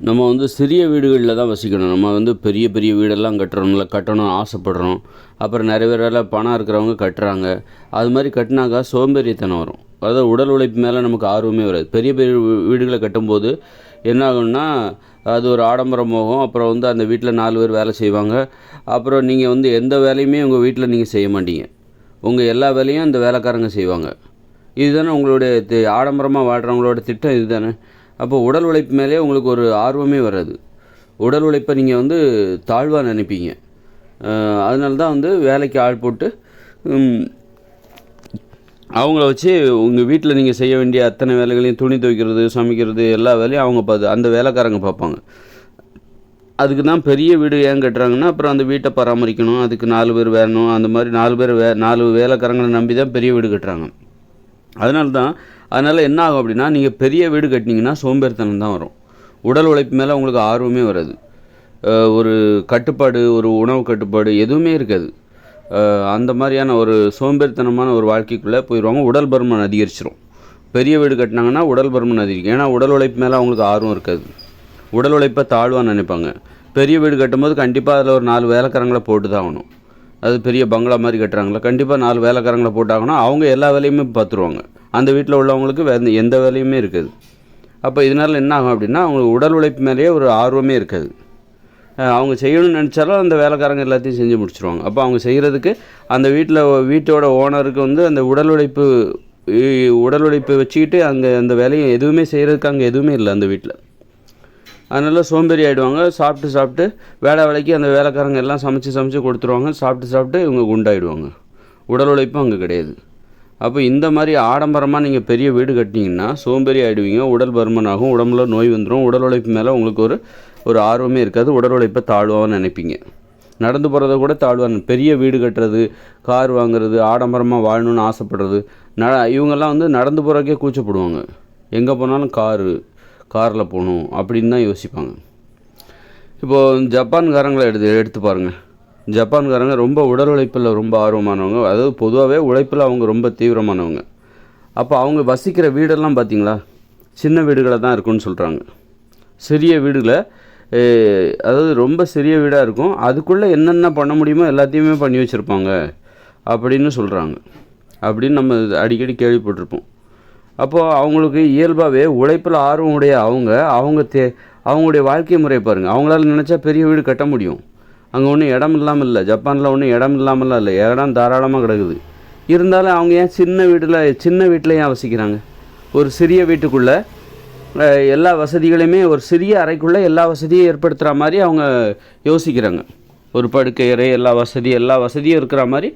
நம்ம வந்து சிறிய வீடுகளில் தான் வசிக்கணும். நம்ம வந்து பெரிய பெரிய வீடெல்லாம் கட்டுறோம்ல கட்டணும் ஆசைப்படுறோம். அப்புறம் நிறைய பேரால் பணம் இருக்கிறவங்க கட்டுறாங்க. அது மாதிரி கட்டினாக்கா சோம்பேறித்தனம் வரும். அதாவது உடல் உழைப்பு மேலே நமக்கு ஆர்வமே வராது. பெரிய பெரிய வீடுகளை கட்டும்போது என்ன ஆகும்னா அது ஒரு ஆடம்பரம் போகும் அப்புறம் வந்து அந்த வீட்டில் நாலு பேர் வேலை செய்வாங்க. அப்புறம் நீங்கள் வந்து எந்த வேலையுமே உங்கள் வீட்டில் நீங்கள் செய்ய மாட்டீங்க. உங்கள் எல்லா வேலையும் அந்த வேலைக்காரங்க செய்வாங்க. இதுதானே உங்களுடைய தி- ஆடம்பரமாக வாழ்கிறவங்களோட திட்டம் இதுதானே? அப்போ உடல் உழைப்பு மேலே உங்களுக்கு ஒரு ஆர்வமே வராது. உடல் உழைப்பை நீங்கள் வந்து தாழ்வாக நினைப்பீங்க. அதனால தான் வந்து வேலைக்கு ஆள் போட்டு அவங்கள வச்சு உங்கள் வீட்டில் நீங்கள் செய்ய வேண்டிய அத்தனை வேலைகளையும் துணி துவைக்கிறது சமைக்கிறது எல்லா வேலையும் அவங்க பார்த்து அந்த வேலைக்காரங்க பார்ப்பாங்க. அதுக்கு தான் பெரிய வீடு ஏன் கட்டுறாங்கன்னா அப்புறம் அந்த வீட்டை பராமரிக்கணும் அதுக்கு நாலு பேர் வேணும் அந்த மாதிரி நாலு பேர் வே நாலு வேலைக்காரங்களை நம்பி தான் பெரிய வீடு கட்டுறாங்க. அதனால தான் அதனால் என்ன ஆகும் அப்படின்னா நீங்கள் பெரிய வீடு கட்டினீங்கன்னா சோம்பேறித்தனம் தான் வரும். உடல் உழைப்பு மேலே உங்களுக்கு ஆர்வமே வராது. ஒரு கட்டுப்பாடு ஒரு உணவு கட்டுப்பாடு எதுவுமே இருக்காது. அந்த மாதிரியான ஒரு சோம்பேறித்தனமான ஒரு வாழ்க்கைக்குள்ளே போயிடுவாங்க உடல் பருமன் அதிகரிச்சிரும். பெரிய வீடு கட்டினாங்கன்னா உடல் பருமன் அதிகரிக்கும். ஏன்னா உடல் உழைப்பு மேலே அவங்களுக்கு ஆர்வம் இருக்காது. உடல் உழைப்பை தாழ்வாக நினைப்பாங்க. பெரிய வீடு கட்டும்போது கண்டிப்பாக அதில் ஒரு நாலு வேலைக்காரங்களை போட்டு தான் ஆகணும். அது பெரிய பங்களா மாதிரி கட்டுறாங்களா கண்டிப்பாக நாலு வேலைக்காரங்களை போட்டாங்கன்னா அவங்க எல்லா வேலையுமே பார்த்துருவாங்க அந்த வீட்டில் உள்ளவங்களுக்கு வேறு எந்த வேலையுமே இருக்காது. அப்போ இதனால் என்ன ஆகும் அப்படின்னா அவங்களுக்கு உடல் உழைப்பு மேலேயே ஒரு ஆர்வமே இருக்காது. அவங்க செய்யணும்னு நினச்சாலும் அந்த வேலைக்காரங்க எல்லாத்தையும் செஞ்சு முடிச்சுருவாங்க. அப்போ அவங்க செய்கிறதுக்கு அந்த வீட்டில் வீட்டோட ஓனருக்கு வந்து அந்த உடல் உழைப்பு உடல் உழைப்பு வச்சுக்கிட்டு அங்கே அந்த வேலையை எதுவுமே செய்கிறதுக்கு அங்கே எதுவுமே இல்லை அந்த வீட்டில் அதனால சோம்பேறி ஆகிடுவாங்க சாப்பிட்டு சாப்பிட்டு வேலை வேலைக்கு அந்த வேலைக்காரங்க எல்லாம் சமைச்சு சமைச்சு கொடுத்துருவாங்க. சாப்பிட்டு சாப்பிட்டு இவங்க குண்டாயிடுவாங்க. உடல் உழைப்பும் அங்கே கிடையாது. அப்போ இந்த மாதிரி ஆடம்பரமாக நீங்கள் பெரிய வீடு கட்டினீங்கன்னா சோம்பேறி ஆகிடுவீங்க உடல் பருமன் ஆகும் உடம்புல நோய் வந்துடும் உடல் உழைப்பு மேலே உங்களுக்கு ஒரு ஒரு ஆர்வமே இருக்காது. உடல் உழைப்பை தாழ்வாக நினைப்பீங்க. நடந்து போகிறத கூட தாழ்வாக பெரிய வீடு கட்டுறது கார் வாங்குறது ஆடம்பரமாக வாழணும்னு ஆசைப்படுறது ந இவங்கெல்லாம் வந்து நடந்து போகிறக்கே கூச்சப்படுவாங்க. எங்கே போனாலும் காரு காரில் போகணும் அப்படின்னு தான் யோசிப்பாங்க. இப்போது ஜப்பான்காரங்களை எடுத்து எடுத்து பாருங்கள் ஜப்பான்காரங்க ரொம்ப உடல் உழைப்பில் ரொம்ப ஆர்வமானவங்க. அதாவது பொதுவாகவே உழைப்பில் அவங்க ரொம்ப தீவிரமானவங்க. அப்போ அவங்க வசிக்கிற வீடெல்லாம் பார்த்தீங்களா சின்ன வீடுகளை தான் இருக்குன்னு சொல்கிறாங்க சிறிய வீடுகளை அதாவது ரொம்ப சிறிய வீடாக இருக்கும். அதுக்குள்ளே என்னென்ன பண்ண முடியுமோ எல்லாத்தையுமே பண்ணி வச்சுருப்பாங்க. அப்படின்னு சொல்கிறாங்க அப்படின்னு நம்ம அடிக்கடி கேள்விப்பட்டிருப்போம். அப்போது அவங்களுக்கு இயல்பாகவே உழைப்பில் ஆர்வம் உடைய அவங்க அவங்க தே அவங்களுடைய வாழ்க்கை முறை பாருங்கள் அவங்களால நினச்சா பெரிய வீடு கட்ட முடியும். அங்கே ஒன்றும் இடம் இல்லாமல் இல்லை ஜப்பானில் ஒன்றும் இடம் இல்லாமல் இல்லை. இடம் தாராளமாக கிடக்குது. இருந்தாலும் அவங்க ஏன் சின்ன வீட்டில் சின்ன வீட்டில் ஏன் வசிக்கிறாங்க? ஒரு சிறிய வீட்டுக்குள்ளே எல்லா வசதிகளையுமே ஒரு சிறிய அறைக்குள்ளே எல்லா வசதியும் ஏற்படுத்துகிற மாதிரி அவங்க யோசிக்கிறாங்க. ஒரு படுக்கை அறை எல்லா வசதி எல்லா வசதியும் இருக்கிற மாதிரி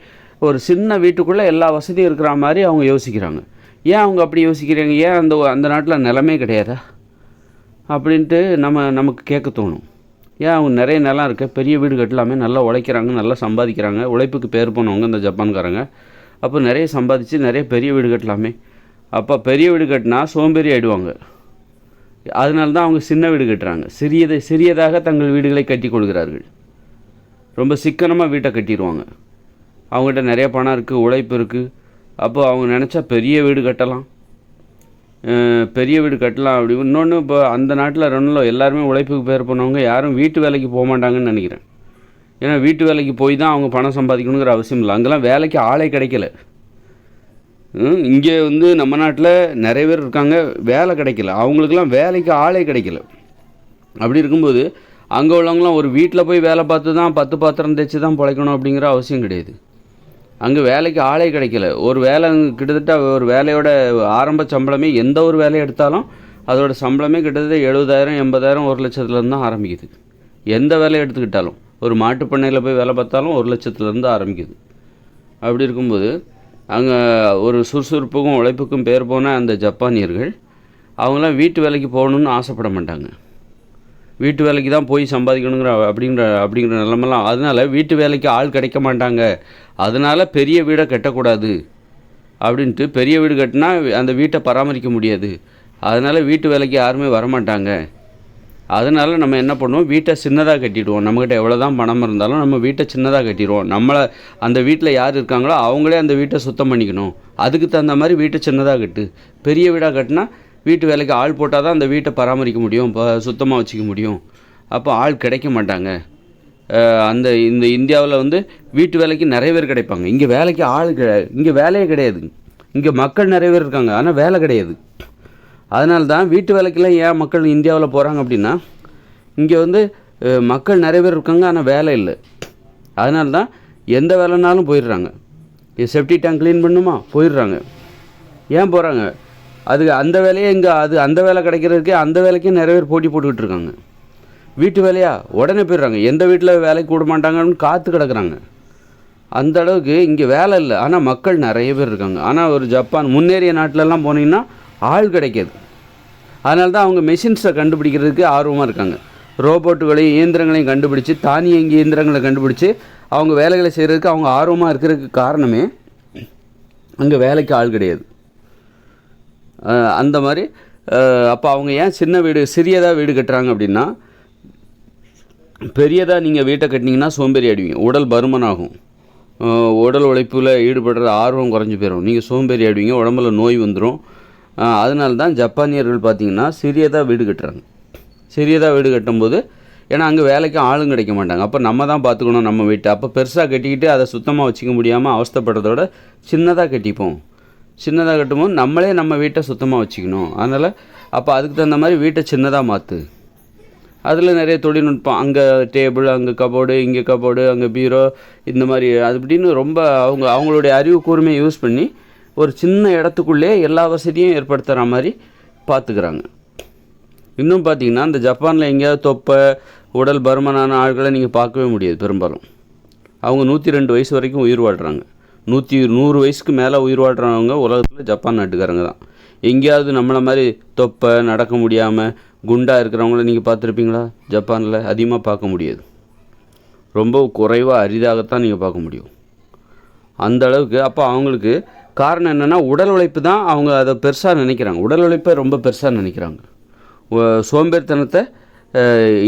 ஒரு சின்ன வீட்டுக்குள்ளே எல்லா வசதியும் இருக்கிற மாதிரி அவங்க யோசிக்கிறாங்க. ஏன் அவங்க அப்படி யோசிக்கிறாங்க? ஏன் அந்த அந்த நாட்டில் நிலமே கிடையாதா? அப்படின்ட்டு நம்ம நமக்கு கேட்க தோணும். ஏன் அவங்க நிறைய நிலம் இருக்க பெரிய வீடு கட்டலாமே நல்லா உழைக்கிறாங்க நல்லா சம்பாதிக்கிறாங்க உழைப்புக்கு பேர் போனவங்க இந்த ஜப்பான்காரங்க. அப்போ நிறைய சம்பாதிச்சு நிறைய பெரிய வீடு கட்டலாமே. அப்போ பெரிய வீடு கட்டினா சோம்பேறி ஆயிடுவாங்க. அதனால தான் அவங்க சின்ன வீடு கட்டுறாங்க. சிறியதை சிறியதாக தங்கள் வீடுகளை கட்டி கொள்கிறார்கள். ரொம்ப சிக்கனமாக வீட்டை கட்டிடுவாங்க. அவங்ககிட்ட நிறைய பணம் இருக்குது உழைப்பு இருக்குது அப்போ அவங்க நினச்சா பெரிய வீடு கட்டலாம். பெரிய வீடு கட்டலாம் அப்படி. இன்னொன்று இப்போ அந்த நாட்டில் ரெண்டில் எல்லாருமே உழைப்புக்கு பேர் பண்ணவங்க யாரும் வீட்டு வேலைக்கு போக மாட்டாங்கன்னு நினைக்கிறேன். ஏன்னா வீட்டு வேலைக்கு போய் தான் அவங்க பணம் சம்பாதிக்கணுங்கிற அவசியம் இல்லை. அங்கெல்லாம் வேலைக்கு ஆளே கிடைக்கல. இங்கே வந்து நம்ம நாட்டில் நிறைய பேர் இருக்காங்க வேலை கிடைக்கல. அவங்களுக்கெல்லாம் வேலைக்கு ஆளே கிடைக்கல. அப்படி இருக்கும்போது அங்கே உள்ளவங்களாம் ஒரு வீட்டில் போய் வேலை பார்த்து தான் பத்து பாத்திரம் தைச்சு தான் பிழைக்கணும் அப்படிங்கிற அவசியம் கிடையாது. அங்கே வேலைக்கு ஆளே கிடைக்கல. ஒரு வேலை கிட்டத்தட்ட ஒரு வேலையோட ஆரம்ப சம்பளமே எந்த ஒரு வேலையை எடுத்தாலும் அதோட சம்பளமே கிட்டத்தட்ட எழுபதாயிரம் எண்பதாயிரம் ஒரு லட்சத்துலேருந்து தான் ஆரம்பிக்குது. எந்த வேலையை எடுத்துக்கிட்டாலும் ஒரு மாட்டுப் பண்ணையில் போய் வேலை பார்த்தாலும் ஒரு லட்சத்துலேருந்து ஆரம்பிக்குது. அப்படி இருக்கும்போது அங்கே ஒரு சுறுசுறுப்புக்கும் உழைப்புக்கும் பேர் போன அந்த ஜப்பானியர்கள் அவங்களாம் வீட்டு வேலைக்கு போகணுன்னு ஆசைப்பட மாட்டாங்க. வீட்டு வேலைக்கு தான் போய் சம்பாதிக்கணுங்கிற அப்படிங்கிற அப்படிங்கிற நிலமெல்லாம் அதனால வீட்டு வேலைக்கு ஆள் கிடைக்க மாட்டாங்க. அதனால் பெரிய வீடை கட்டக்கூடாது. அப்படின்ட்டு பெரிய வீடு கட்டினா அந்த வீட்டை பராமரிக்க முடியாது. அதனால வீட்டு வேலைக்கு யாருமே வரமாட்டாங்க. அதனால நம்ம என்ன பண்ணுவோம்? வீட்டை சின்னதாக கட்டிடுவோம். நம்மக்கிட்ட எவ்வளோ தான் பணம் இருந்தாலும் நம்ம வீட்டை சின்னதாக கட்டிடுவோம். நம்மளை அந்த வீட்டில் யார் இருக்காங்களோ அவங்களே அந்த வீட்டை சுத்தம் பண்ணிக்கணும். அதுக்கு தகுந்த மாதிரி வீட்டை சின்னதாக கட்டு. பெரிய வீடாக கட்டினா வீட்டு வேலைக்கு ஆள் போட்டால் தான் அந்த வீட்டை பராமரிக்க முடியும் இப்போ சுத்தமாக வச்சுக்க முடியும். அப்போ ஆள் கிடைக்க மாட்டாங்க. அந்த இந்த இந்தியாவில் வந்து வீட்டு வேலைக்கு நிறைய பேர் கிடைப்பாங்க. இங்கே வேலைக்கு ஆள் கிடையாது இங்கே வேலையே கிடையாது. இங்கே மக்கள் நிறைய பேர் இருக்காங்க. ஆனால் வேலை கிடையாது. அதனால தான் வீட்டு வேலைக்கெல்லாம் ஏன் மக்கள் இந்தியாவில் போகிறாங்க அப்படின்னா இங்கே வந்து மக்கள் நிறைய பேர் இருக்காங்க ஆனால் வேலை இல்லை. அதனால தான் எந்த வேலைனாலும் போயிடுறாங்க. செப்டி டேங்க் க்ளீன் பண்ணுமா? போயிடுறாங்க. ஏன் போகிறாங்க அது அந்த வேலையே இங்கே அது அந்த வேலை கிடைக்கிறதுக்கே அந்த வேலைக்கே நிறைய பேர் போட்டி போட்டுக்கிட்டு இருக்காங்க. வீட்டு வேலையா? உடனே போயிடுறாங்க. எந்த வீட்டில் வேலைக்கு விட மாட்டாங்கன்னு காற்று கிடக்குறாங்க. அந்த அளவுக்கு இங்கே வேலை இல்லை. ஆனால் மக்கள் நிறைய பேர் இருக்காங்க. ஆனால் ஒரு ஜப்பான் முன்னேறிய நாட்டிலலாம் போனீங்கன்னா ஆள் கிடைக்காது. அதனால தான் அவங்க மெஷின்ஸை கண்டுபிடிக்கிறதுக்கு ஆர்வமாக இருக்காங்க. ரோபோட்டுகளையும் இயந்திரங்களையும் கண்டுபிடிச்சி தானியங்கி இயந்திரங்களை கண்டுபிடிச்சி அவங்க வேலைகளை செய்கிறதுக்கு அவங்க ஆர்வமாக இருக்கிறதுக்கு காரணமே அங்கே வேலைக்கு ஆள் கிடையாது. அந்த மாதிரி அப்போ அவங்க ஏன் சின்ன வீடு சிறியதாக வீடு கட்டுறாங்க அப்படின்னா பெரியதாக நீங்கள் வீட்டை கட்டினீங்கன்னா சோம்பேறி ஆடுவீங்க உடல் பருமன் ஆகும். உடல் உழைப்பில் ஈடுபடுற ஆர்வம் குறைஞ்சி போயிடும் நீங்கள் சோம்பேறி ஆடுவீங்க உடம்புல நோய் வந்துடும் அதனால தான் ஜப்பானியர்கள் பார்த்தீங்கன்னா சிறியதாக வீடு கட்டுறாங்க. சிறியதாக வீடு கட்டும்போது ஏன்னா அங்கே வேலைக்கு ஆளும் கிடைக்க மாட்டாங்க. அப்போ நம்ம தான் பார்த்துக்கணும் நம்ம வீட்டை. அப்போ பெருசாக கட்டிக்கிட்டு அதை சுத்தமாக வச்சுக்க முடியாமல் அவஸ்தைப்படுறதோட சின்னதாக கட்டிப்போம். சின்னதாக கட்டும்போது நம்மளே நம்ம வீட்டை சுத்தமாக வச்சுக்கணும். அதனால் அப்போ அதுக்கு தகுந்த மாதிரி வீட்டை சின்னதாக மாற்று அதில் நிறைய தொழில்நுட்பம். அங்கே டேபிள் அங்கே கபோர்டு இங்கே கபோர்டு அங்கே பீரோ இந்த மாதிரி அது இப்படின்னு ரொம்ப அவங்க அவங்களுடைய அறிவு கூர்மையை யூஸ் பண்ணி ஒரு சின்ன இடத்துக்குள்ளே எல்லா வசதியும் ஏற்படுத்துகிற மாதிரி பார்த்துக்கிறாங்க இன்னும் பார்த்தீங்கன்னா இந்த ஜப்பானில் எங்கேயாவது தொப்பை உடல் பருமனான ஆட்களை நீங்கள் பார்க்கவே முடியாது பெரும்பாலும். அவங்க நூற்றி ரெண்டு வயசு வரைக்கும் உயிர் வாழ்கிறாங்க நூற்றி நூறு வயசுக்கு மேலே உயிர் வாழ்கிறவங்க உலகத்தில் ஜப்பான் நாட்டுக்காரங்க தான். எங்கேயாவது நம்மளை மாதிரி தொப்பை நடக்க முடியாமல் குண்டாக இருக்கிறவங்கள நீங்கள் பார்த்துருப்பீங்களா? ஜப்பானில் அதிகமாக பார்க்க முடியாது. ரொம்ப குறைவாக அரிதாகத்தான் நீங்கள் பார்க்க முடியும். அந்த அளவுக்கு அப்போ அவங்களுக்கு காரணம் என்னென்னா உடல் உழைப்பு தான் அவங்க அதை பெருசாக நினைக்கிறாங்க. உடல் உழைப்பை ரொம்ப பெருசாக நினைக்கிறாங்க. சோம்பேறித்தனத்தை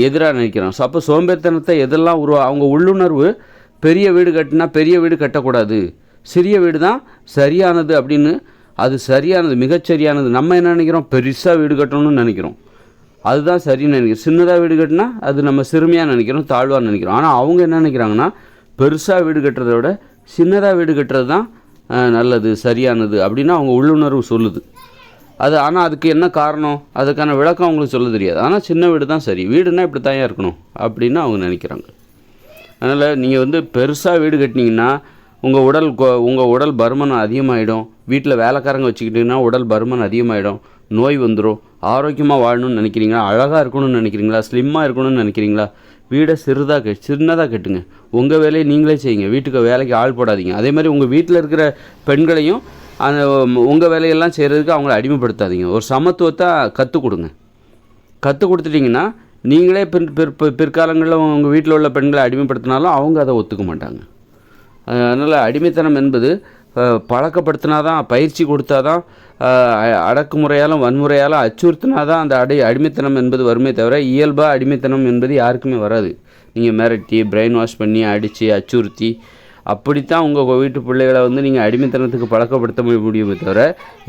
எதிராக நினைக்கிறாங்க. ஸோ அப்போ சோம்பேறித்தனத்தை எதெல்லாம் உருவா அவங்க உள்ளுணர்வு பெரிய வீடு கட்டினா பெரிய வீடு கட்டக்கூடாது. சிறிய வீடு தான் சரியானது அப்படின்னு அது சரியானது மிகச்சரியானது. நம்ம என்ன நினைக்கிறோம்? பெருசாக வீடு கட்டணும்னு நினைக்கிறோம். அதுதான் சரின்னு நினைக்கிறோம். சின்னதாக வீடு கட்டினா அது நம்ம சிறுமையாக நினைக்கிறோம் தாழ்வாக நினைக்கிறோம். ஆனால் அவங்க என்ன நினைக்கிறாங்கன்னா பெருசாக வீடு கட்டுறத விட சின்னதாக வீடு கட்டுறது தான் நல்லது சரியானது அப்படின்னு அவங்க உள்ளுணர்வு சொல்லுது. அது ஆனால் அதுக்கு என்ன காரணம்? அதுக்கான விளக்கம் அவங்களுக்கு சொல்ல தெரியாது. ஆனால் சின்ன வீடு தான் சரி. வீடுனா இப்படி தான் இருக்கணும் அப்படின்னு அவங்க நினைக்கிறாங்க. அதனால் நீங்கள் வந்து பெருசாக வீடு கட்டினீங்கன்னா உங்கள் உடல் உங்கள் உடல் பருமன் அதிகமாகிடும் வீட்டில் வேலைக்காரங்க வச்சுக்கிட்டிங்கன்னா உடல் பருமன் அதிகமாகிடும் நோய் வந்துடும் ஆரோக்கியமாக வாழணும்னு நினைக்கிறீங்களா? அழகாக இருக்கணும்னு நினைக்கிறீங்களா? ஸ்லிம்மாக இருக்கணும்னு நினைக்கிறீங்களா? வீடை சிறுதாக கட்டு சின்னதாக கட்டுங்க. உங்கள் வேலையை நீங்களே செய்யுங்க. வீட்டுக்கு வேலைக்கு ஆள் போடாதீங்க. அதே மாதிரி உங்கள் வீட்டில் இருக்கிற பெண்களையும் அந்த உங்கள் வேலையெல்லாம் செய்கிறதுக்கு அவங்கள அடிமைப்படுத்தாதீங்க. ஒரு சமத்துவத்தை கற்றுக் கொடுங்க. கற்றுக் கொடுத்துட்டிங்கன்னா நீங்களே பிற் பிற்- பிற்காலங்களில் உங்கள் வீட்டில் உள்ள பெண்களை அடிமைப்படுத்தினாலும் அவங்க அதை ஒத்துக்க மாட்டாங்க. அதனால் அடிமைத்தனம் என்பது பழக்கப்படுத்தினா தான் பயிற்சி கொடுத்தா தான் அடக்குமுறையாலும் வன்முறையாலும் அச்சுறுத்தினா தான் அந்த அடி அடிமைத்தனம் என்பது வருமே தவிர இயல்பாக அடிமைத்தனம் என்பது யாருக்குமே வராது. நீங்கள் மிரட்டி பிரெயின் வாஷ் பண்ணி அடித்து அச்சுறுத்தி அப்படித்தான் உங்கள் வீட்டு பிள்ளைகளை வந்து நீங்கள் அடிமைத்தனத்துக்கு பழக்கப்படுத்த முடியுமே தவிர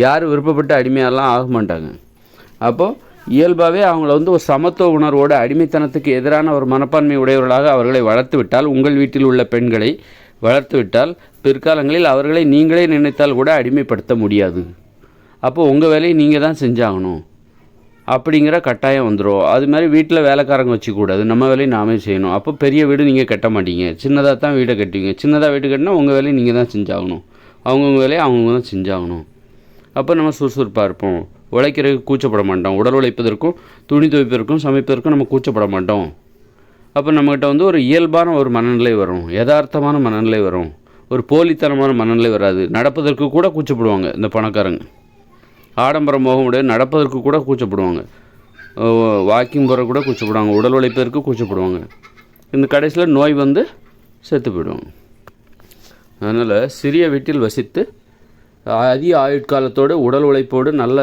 யாரும் விருப்பப்பட்டு அடிமையாலாம் ஆக மாட்டாங்க. அப்போது இயல்பாகவே அவங்கள வந்து ஒரு சமத்துவ உணர்வோடு அடிமைத்தனத்துக்கு எதிரான ஒரு மனப்பான்மை உடையவர்களாக அவர்களை வளர்த்து விட்டால் உங்கள் வீட்டில் உள்ள பெண்களை வளர்த்துவிட்டால் பிற்காலங்களில் அவர்களை நீங்களே நினைத்தால் கூட அடிமைப்படுத்த முடியாது. அப்போ உங்கள் வேலையை நீங்கள் தான் செஞ்சாகணும். அப்படிங்கிற கட்டாயம் வந்துடும் அது மாதிரி வீட்டில் வேலைக்காரங்க வச்சுக்கூடாது. நம்ம வேலையை நாமே செய்யணும். அப்போ பெரிய வீடு நீங்கள் கட்ட மாட்டீங்க. சின்னதாக தான் வீடை கட்டுவீங்க. சின்னதாக வீடு கட்டினா உங்கள் வேலையை நீங்கள் தான் செஞ்சாகணும். அவங்கவுங்க வேலையை அவங்கவுங்க தான் செஞ்சாகணும். அப்போ நம்ம சுறுசுறுப்பாக இருப்போம். உழைக்கிறதுக்கு கூச்சப்பட மாட்டோம். உடல் உழைப்பதற்கும் துணி துவைப்பதற்கும் சமைப்பதற்கும் நம்ம கூச்சப்பட மாட்டோம். அப்போ நம்மக்கிட்ட வந்து ஒரு இயல்பான ஒரு மனநிலை வரும். யதார்த்தமான மனநிலை வரும். ஒரு போலித்தனமான மனநிலை வராது. நடப்பதற்கு கூட கூச்சப்படுவாங்க இந்த பணக்காரங்க. ஆடம்பரம் போக முடியாது நடப்பதற்கு கூட கூச்சப்படுவாங்க. வாக்கிங் போகிற கூட கூச்சப்படுவாங்க. உடல் உழைப்பதற்கு கூச்சப்படுவாங்க. இந்த கடைசியில் நோய் வந்து செத்து போயிடுவாங்க. அதனால் சிறிய வீட்டில் வசித்து அதிக ஆயுட்காலத்தோடு உடல் உழைப்போடு நல்ல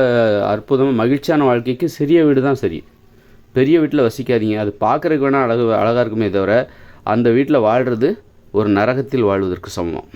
அற்புதமாக மகிழ்ச்சியான வாழ்க்கைக்கு சிறிய வீடு தான் சரி. பெரிய வீட்டில் வசிக்காதீங்க. அது பார்க்குறதுக்கு வேணால் அழகு அழகாக இருக்குமே தவிர அந்த வீட்டில் வாழ்கிறது ஒரு நரகத்தில் வாழ்வதற்கு சமம்.